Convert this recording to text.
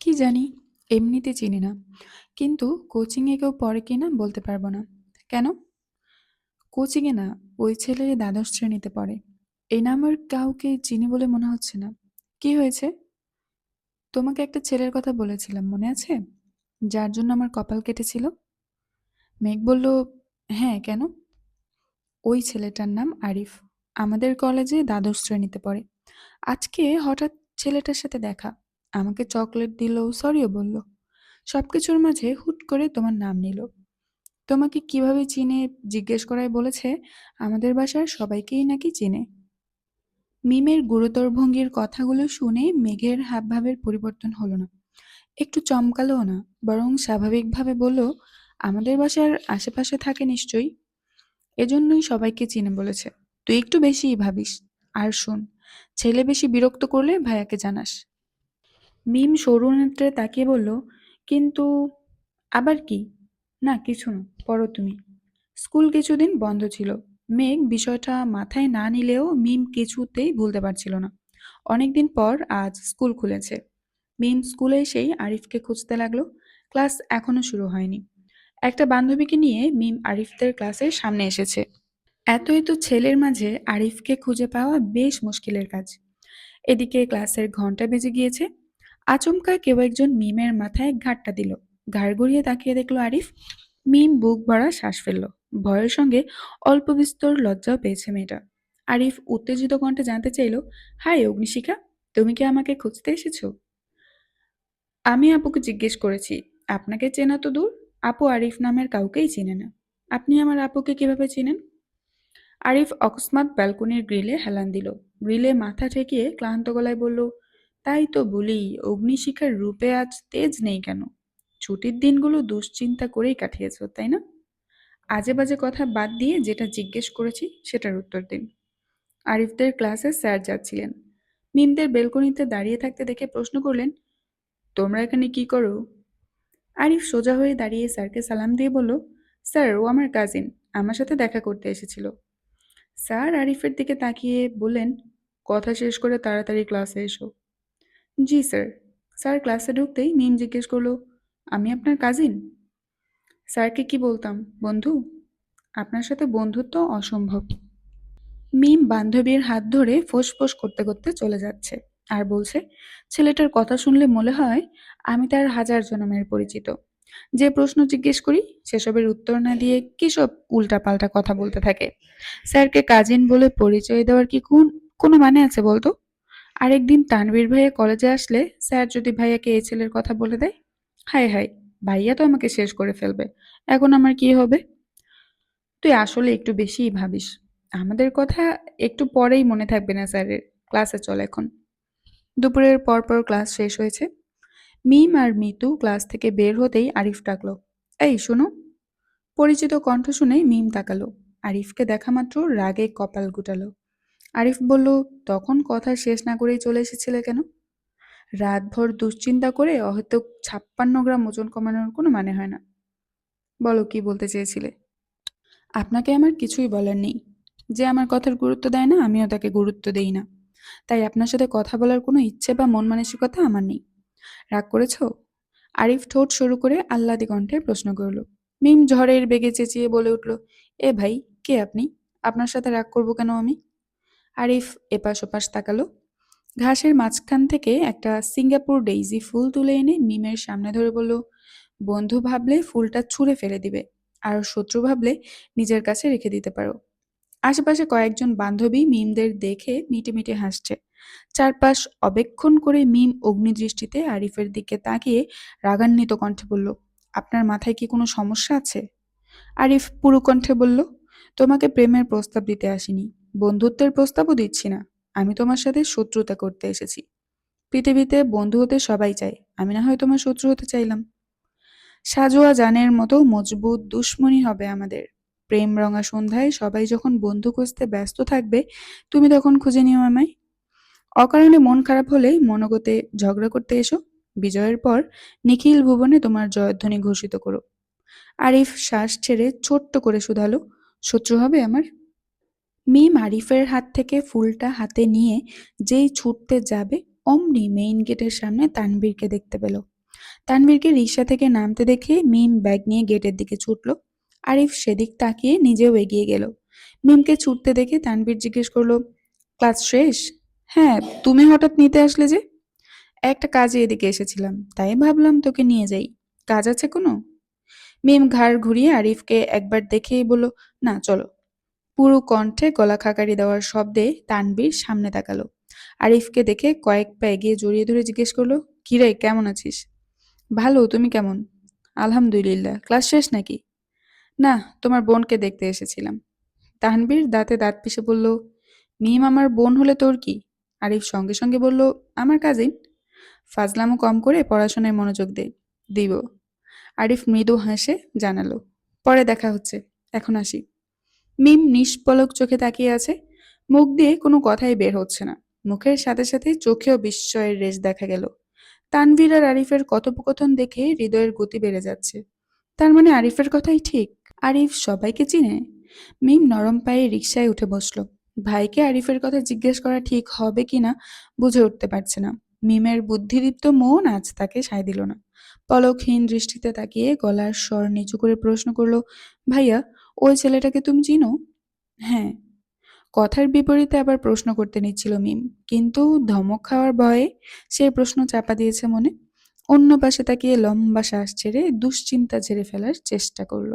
কি জানি, এমনিতে চিনি না। কিন্তু কোচিংয়ে কেউ পড়ে কিনা বলতে পারব না। কেন? কোচিংয়ে না, ওই ছেলে দ্বাদশ শ্রেণীতে পড়ে। এই নামের কাউকে চিনি বলে মনে হচ্ছে না। কি হয়েছে? তোমাকে একটা ছেলের কথা বলেছিলাম, মনে আছে? যার জন্য আমার কপাল কেটেছিল। মেঘ বলল হ্যাঁ কেন? ওই ছেলেটার নাম আরিফ। আমাদের কলেজে দ্বাদশ শ্রেণীতে পড়ে। আজকে হঠাৎ ছেলেটার সাথে দেখা। আমাকে চকলেট দিল, সরিও বলল। সবকিছুর মাঝে হুট করে তোমার নাম নিল। তোমাকে কীভাবে চিনে জিজ্ঞেস করায় বলেছে, আমাদের বাসার সবাইকেই নাকি চিনে। মিমের গুরুতর ভঙ্গির কথাগুলো শুনে মেঘের হাবভাবের পরিবর্তন হলো না। একটু চমকালোও না, বরং স্বাভাবিকভাবে বলল, আমাদের বাসার আশেপাশে থাকে নিশ্চয়ই। এজন্যই সবাইকে চিনে বলেছে। তুই একটু বেশিই ভাবিস। আর শোন, ছেলে বেশি বিরক্ত করলে ভাইয়াকে জানাস। মিম সরু নেত্রে তাকিয়ে বলল, কিন্তু আবার কি? না, কিছু না, পড়ো তুমি। স্কুল কিছুদিন বন্ধ ছিল। মেঘ বিষয়টা মাথায় না নিলেও মিম কিছুতেই ভুলতে পারছিল না। অনেকদিন পর আজ স্কুল খুলেছে। মিম স্কুলে এসেই আরিফকে খুঁজতে লাগল। ক্লাস এখনও শুরু হয়নি। একটা বান্ধবীকে নিয়ে মিম আরিফদের ক্লাসের সামনে এসেছে। এত এত ছেলের মাঝে আরিফকে খুঁজে পাওয়া বেশ মুশকিলের কাজ। এদিকে ক্লাসের ঘণ্টা বেজে গিয়েছে। আচমকা কেউ একজন মিমের মাথায় ঘাটটা দিল। ঘাড় গড়িয়ে তাকিয়ে দেখল আরিফ। মিম বুক ভরা শ্বাস ফেলল। ভয়ের সঙ্গে অল্প বিস্তর লজ্জাও পেয়েছে মেয়েটা। আরিফ উত্তেজিত কণ্ঠে জানতে চাইল হাই অগ্নিশিখা, তুমি কি আমাকে খুঁজতে এসেছ? আমি আপুকে জিজ্ঞেস করেছি। আপনাকে চেনা তো দূর। আপু আরিফ নামের কাউকেই চেনে না। আপনি আমার আপুকে কীভাবে চেনেন? আরিফ অকস্মাৎ ব্যালকনির গ্রিলে হেলান দিল। গ্রিলে মাথা ঠেকিয়ে ক্লান্ত গলায় বলল তাই তো বলি, অগ্নিশিখার রূপে আজ তেজ নেই কেন? ছুটির দিনগুলো দুশ্চিন্তা করেই কাটিয়েছ, তাই না? আজে বাজে কথা বাদ দিয়ে যেটা জিজ্ঞেস করেছি সেটার উত্তর দিন। আরিফদের ক্লাসে স্যার যাচ্ছিলেন। মিমদের বেলকনিতে দাঁড়িয়ে থাকতে দেখে প্রশ্ন করলেন, তোমরা এখানে কি করো? আরিফ সোজা হয়ে দাঁড়িয়ে স্যারকে সালাম দিয়ে বলল, স্যার, ও আমার কাজিন আমার সাথে দেখা করতে এসেছিল। স্যার আরিফের দিকে তাকিয়ে বললেন, কথা শেষ করে তাড়াতাড়ি ক্লাসে এসো। জি, স্যার। স্যার ক্লাসে ঢুকতেই মিম জিজ্ঞেস করল, আমি আপনার কাজিন স্যারকে কি বলতাম, বন্ধু, আপনার সাথে বন্ধুত্ব অসম্ভব। মিম বান্ধবীর হাত ধরে ফোঁস করতে করতে চলে যাচ্ছে আর বলছে, ছেলেটার কথা শুনলে মনে হয় আমি তার হাজার জনমের পরিচিত। যে প্রশ্ন জিজ্ঞেস করি, সেসবের উত্তর না দিয়ে কি সব উল্টাপাল্টা কথা বলতে থাকে? স্যারকে কাজিন বলে পরিচয় দেওয়ার কি কোন, কোনো মানে আছে বলতো? আরেকদিন তানভীর ভাইয়া কলেজে আসলে স্যার যদি ভাইয়াকে এই ছেলের কথা বলে দেয়, হায় হায়, ভাইয়া তো আমাকে শেষ করে ফেলবে। এখন আমার কি হবে? তুই আসলে একটু বেশিই ভাবিস। আমাদের কথা একটু পরেই মনে থাকবে না স্যারের, ক্লাসে চল এখন। দুপুরের পর পর ক্লাস শেষ হয়েছে। মিম আর মিতু ক্লাস থেকে বের হতেই আরিফ ডাকলো, এই, শোনো। পরিচিত কণ্ঠ শুনে মিম তাকালো। আরিফকে দেখা মাত্র রাগে কপাল গুটালো। আরিফ বলল, তখন কথা শেষ না করেই চলে এসেছিলে কেন? রাতভর দুশ্চিন্তা করে হয়তো ছাপ্পান্ন গ্রাম ওজন কমানোর কোনো মানে হয় না। বলো কি বলতে চেয়েছিলে? আপনাকে আমার কিছুই বলার নেই। যে আমার কথার গুরুত্ব দেয় না, আমিও তাকে গুরুত্ব দেই না। তাই আপনার সাথে কথা বলার কোনো ইচ্ছে বা মন মানসিকতা আমার নেই। রাগ করেছ? আরিফ ঠোঁট শুরু করে আহ্লাদি কণ্ঠে প্রশ্ন করল। মিম ঝড়ের বেগে চেঁচিয়ে বলে উঠল, এ ভাই, কে আপনি? আপনার সাথে রাগ করব কেন আমি? আরিফ এপাশ ওপাশ তাকালো। ঘাসের মাঝখান থেকে একটা সিঙ্গাপুর ডেইজি ফুল তুলে এনে মিমের সামনে ধরে বলল, বন্ধু ভাবলে ফুলটা ছুঁড়ে ফেলে দিবে, আর শত্রু ভাবলে নিজের কাছে রেখে দিতে পারো। আশেপাশে কয়েকজন বান্ধবী মিমদের দেখে মিটে মিটে হাসছে। চারপাশ অবেক্ষণ করে মিম অগ্নিদৃষ্টিতে আরিফের দিকে তাকিয়ে রাগান্বিত কণ্ঠে বলল, আপনার মাথায় কি কোনো সমস্যা আছে? আরিফ পুরু কণ্ঠে বলল, তোমাকে প্রেমের প্রস্তাব দিতে আসিনি। বন্ধুত্বের প্রস্তাবও দিচ্ছি না। আমি তোমার সাথে শত্রুতা করতে এসেছি। পৃথিবীতে বন্ধু হতে সবাই চায়। আমি না হয় তোমার শত্রু হতে চাইলাম। সাজোয়া জানের মতো মজবুত দুশ্মনী হবে আমাদের। প্রেম রঙা সন্ধ্যায় সবাই যখন বন্ধু খুঁজতে ব্যস্ত থাকবে, তুমি তখন খুঁজে নিও আমায়। অকারণে মন খারাপ হলে মনোগতে ঝগড়া করতে এসো। বিজয়ের পর নিখিল ভুবনে তোমার জয়ধ্বনি ঘোষিত করো। আরিফ শ্বাস ছেড়ে ছোট্ট করে শুধালো, শত্রু হবে আমার? মিম আরিফের হাত থেকে ফুলটা হাতে নিয়ে যেই ছুটতে যাবে, অমনি মেইন গেটের সামনে তানবীরকে দেখতে পেল। তানবীরকে রিক্সা থেকে নামতে দেখে মিম ব্যাগ নিয়ে গেটের দিকে ছুটল। আরিফ সেদিক তাকিয়ে নিজেও এগিয়ে গেল। মিমকে ছুটতে দেখে তানবীর জিজ্ঞেস করল, ক্লাস শেষ? হ্যাঁ তুমি হঠাৎ নিতে আসলে যে? একটা কাজে এদিকে এসেছিলাম, তাই ভাবলাম তোকে নিয়ে যাই। কাজ আছে কোনো? মিম ঘাড় ঘুরিয়ে আরিফকে একবার দেখেই বলল, না, চলো। পুরো কণ্ঠে গলা খাকারি দেওয়ার শব্দে তানবীর সামনে তাকালো। আরিফকে দেখে কয়েক পা এগিয়ে জড়িয়ে ধরে জিজ্ঞেস করল কিরে কেমন আছিস? ভালো, তুমি কেমন? আলহামদুলিল্লাহ। ক্লাস শেষ নাকি? না, তোমার বোনকে দেখতে এসেছিলাম। তানবীর দাঁতে দাঁত পিষে বলল, মিম, আমার বোন হলে তোর কি? আরিফ সঙ্গে সঙ্গে বলল, আমার কাজিন। ফাজলামও কম করে পড়াশোনায় মনোযোগ দে, দিব। আরিফ মৃদু হাসে জানালো, পরে দেখা হচ্ছে, এখন আসি। মিম নিষ্পলক চোখে তাকিয়ে আছে। মুখ দিয়ে কোনো কথাই বের হচ্ছে না। মুখের সাথে সাথে চোখেও বিস্ময়ের রেশ দেখা গেল। তানভীর আর আরিফের কথোপকথন দেখে হৃদয়ের গতি বেড়ে যাচ্ছে। তার মানে আরিফের কথাই ঠিক? আরিফ সবাইকে চিনে? মিম নরম পায়ে রিকশায় উঠে বসল। ভাইকে আরিফের কথা জিজ্ঞেস করা ঠিক হবে কিনা বুঝে উঠতে পারছে না। মিমের বুদ্ধিদীপ্ত মন আজ তাকে সায় দিল না। পলকহীন দৃষ্টিতে তাকিয়ে গলার স্বর নিচু করে প্রশ্ন করল, ভাইয়া ওই ছেলেটাকে তুমি চিনো? হ্যাঁ। কথার বিপরীতে আবার প্রশ্ন করতে নিচ্ছিল মিম, কিন্তু ধমক খাওয়ার ভয়ে সে প্রশ্ন চাপা দিয়েছে মনে। অন্য পাশে তাকিয়ে লম্বা শ্বাস ছেড়ে দুশ্চিন্তা ঝেড়ে ফেলার চেষ্টা করল।